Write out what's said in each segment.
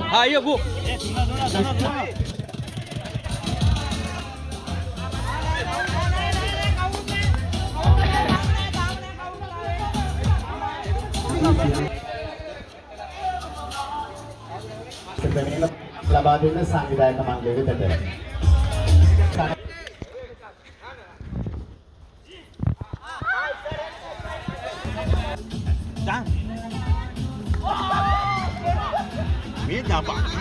Ayo ah, iya, bu. Sebenarnya laba dulu sangat tidak teman-teman kita. यहाँ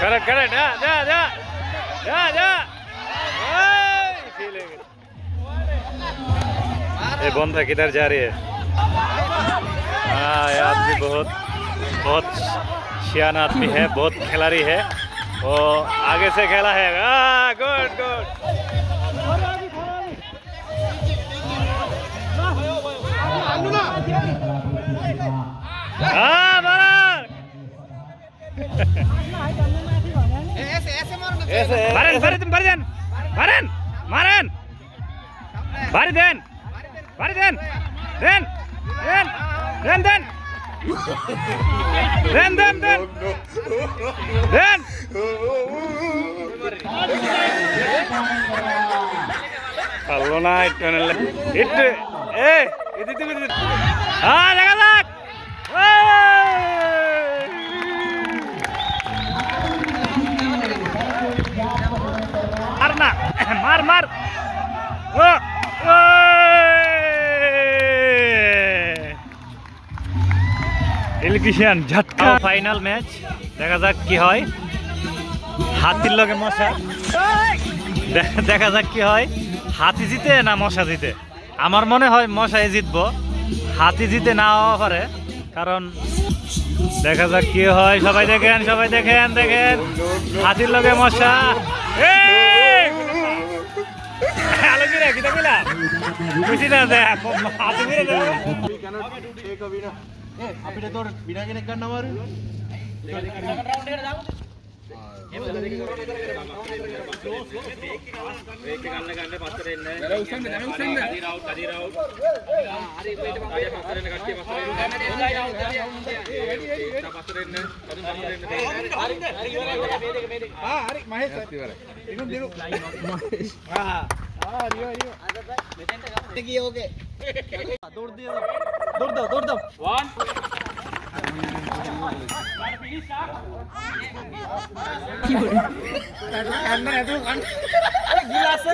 correct correct जा जा जा जा जा ये बंदा किधर जा रही है? हाँ भी बहुत बहुत सियाना आदमी है, बहुत खिलाड़ी है। वो आगे से खेला है। गुड गुड हाँ भरन भरत भरन मारन भर देन भर देन देन देन देन देन। Den, den, den, den. পারল না একটু একটু এ এদিকে হ্যাঁ দেখা যাক। মার না মার। মার ও। ইলেকট্রিশিয়ান, ঝটকা। ফাইনাল ম্যাচ দেখা যাক কি হয়। হাতির লগে মশা। দেখা- দেখা যাক কি হয়। হাতি জিতে না মশা জিতে? আমার মনে হয় মশাই জিতবো। হাতি জিতে না হওয়া পারে, কারণ দেখা যাক কি হয়। সবাই দেখেন সবাই দেখেন দেখেন। হাতির লগে মশা। අපිට තොර විනා කෙනෙක් ගන්න අමාරු මහේ ආ ආ රියෝ රියෝ අද මෙතෙන්ට ගමු දෙකියෝගේ අතෝර දියලා দৌড় দাও দৌড় দাও। ওয়ান गिलास